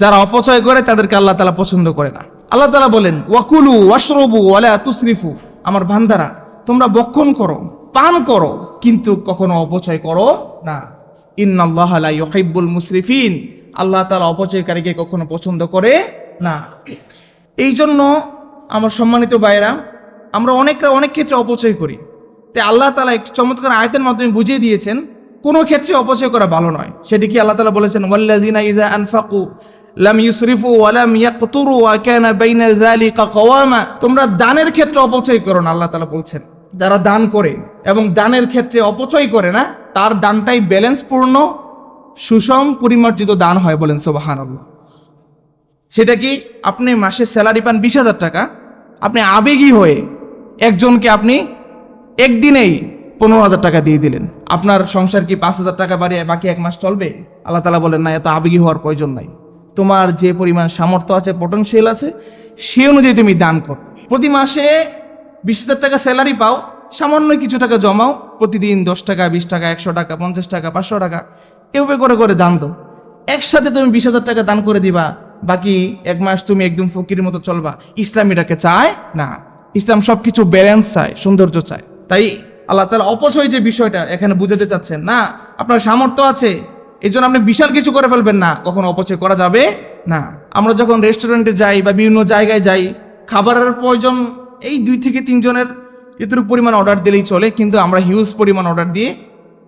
যারা অপচয় করে তাদেরকে আল্লাহ তালা পছন্দ করে না। আল্লাহ তালা বলেন, ওয়াকুলু ওয়াশরবু ওয়ালা তুসরিফু। আমার বান্দারা, তোমরা বক্ষণ করো, পান করো, কিন্তু কখনো অপচয় করো না। ইন্নাল্লাহ লা ইউহিব্বুল মুসরিফিন। আল্লাহ তাআলা অপচয়কারীকে কখনো পছন্দ করে না। এই জন্য আমার সম্মানিত ভাইরা আমরা অনেকটা অনেক ক্ষেত্রে অপচয় করি। তাই আল্লাহ তালা একটি চমৎকার আয়তের মাধ্যমে বুঝিয়ে দিয়েছেন, কোনো ক্ষেত্রে অপচয় করা ভালো নয়। সেটি কি আল্লাহ তালা বলেছেন, ওয়াল্লাযিনা ইযা আনফাকু? লাম ইউসরিফু ওয়ালাম ইয়াকতুরু ওয়া কানা বাইনা যালিকা কাওয়ামা। তোমরা দানের ক্ষেত্রে অপচয় করো না, আল্লাহ তালা বলছেন। যারা দান করে এবং দানের ক্ষেত্রে অপচয় করে না, তার দানটাই ব্যালেন্সপূর্ণ, সুষম, পরিমার্জিত দান হয় বলেন সুবহানাল্লাহ। সেটা কি? আপনি মাসে স্যালারি পান বিশ হাজার টাকা, আপনি আবেগী হয়ে একজনকে আপনি একদিনেই পনেরো হাজার টাকা দিয়ে দিলেন। আপনার সংসার কি পাঁচ হাজার টাকা বাড়িয়ে বাকি এক মাস চলবে? আল্লাহ তালা বলেন, না, এত আবেগী হওয়ার প্রয়োজন নাই। তোমার যে পরিমাণ সামর্থ্য আছে পটেনশিয়াল আছে সে অনুযায়ী তুমি দান কর। প্রতি মাসে বিশ হাজার টাকা স্যালারি পাও, সামান্য কিছু টাকা জমাও, প্রতিদিন দশ টাকা, বিশ টাকা, একশো টাকা, পঞ্চাশ টাকা, পাঁচশো টাকা, এভাবে করে করে দান দাও। একসাথে তুমি বিশ হাজার টাকা দান করে দিবা, বাকি এক মাস তুমি একদম ফকির মতো চলবা। ইসলাম এটাকে চায় না। ইসলাম সবকিছু ব্যালেন্স চায়, সৌন্দর্য চায়। তাই আল্লাহ তালা অপচয় যে বিষয়টা এখানে বুঝাতে চাচ্ছেন, না, আপনার সামর্থ্য আছে এই জন্য আপনি বিশাল কিছু করে ফেলবেন না। কখনো অপচয় করা যাবে না। আমরা যখন রেস্টুরেন্টে যাই বা বিভিন্ন জায়গায় যাই, খাবারের প্রয়োজন এই দুই থেকে তিনজনের এতটুকু পরিমাণ অর্ডার দিলেই চলে, কিন্তু আমরা হিউজ পরিমাণ অর্ডার দিয়ে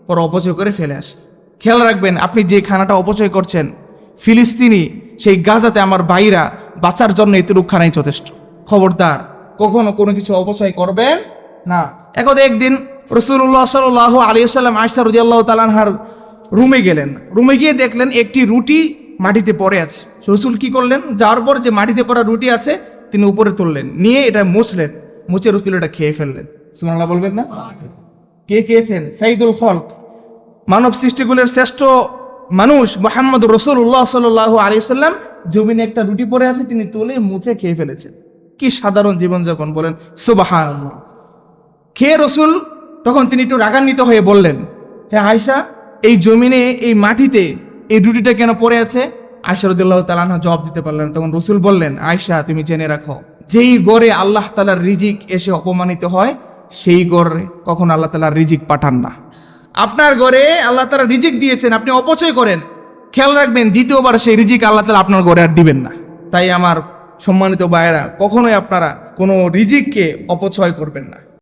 পরে অপচয় করে ফেলে আসি। খেয়াল রাখবেন, আপনি যে খানাটা অপচয় করছেন, ফিলিস্তিনি, সেই গাজাতে আমার ভাইরা বাঁচার জন্য এতটুকু খানাই যথেষ্ট। খবরদার, কখনো কোনো কিছু অপচয় করবেন না। একদা একদিন রসুল্লাহ সাল্লাহ আলী সাল্লাম আয়সা রদিয়াল্লাহ তালানহার রুমে গেলেন। রুমে গিয়ে দেখলেন একটি রুটি মাটিতে পড়ে আছে। রসুল কি করলেন? যাওয়ার পর যে মাটিতে পড়া রুটি আছে, তিনি উপরে তুললেন। নিয়ে এটা মুছলেন। মুছে রসুল এটা খেয়ে ফেললেন। সুমাল্লাহ বলবেন না? কে খেয়েছেন? সাইদুল খলক। মানব সৃষ্টিগুলোর শ্রেষ্ঠ মানুষ মোহাম্মদ রসুল্লাহ সাল্লাহ আলিয়াল্লাম জমিনে একটা রুটি পড়ে আছে, তিনি তুলে মুছে খেয়ে ফেলেছেন। কি সাধারণ জীবনযাপন বলেন? সুবাহান খেয়ে রসুল, তখন তিনি একটু রাগান্বিত হয়ে বললেন হ্যাঁ আয়সা এই জমিনে, এই মাটিতে এই রুটিটা কেন পড়ে আছে? আয়সা রদুল্লাহ তালানহা জবাব দিতে পারলেন তখন রসুল বললেন আয়সা তুমি জেনে রাখো, যেই গড়ে আল্লাহ তালার রিজিক এসে অপমানিত হয়, সেই গড়ে কখন আল্লাহ তালার রিজিক পাঠান না। আপনার ঘরে আল্লাহ তালা রিজিক দিয়েছেন, আপনি অপচয় করেন। খেয়াল রাখবেন, দ্বিতীয়বার সেই রিজিক আল্লাহ তালা আপনার ঘরে আর দিবেন না। তাই আমার সম্মানিত ভাইয়েরা, কখনোই আপনারা কোনো রিজিককে অপচয় করবেন না।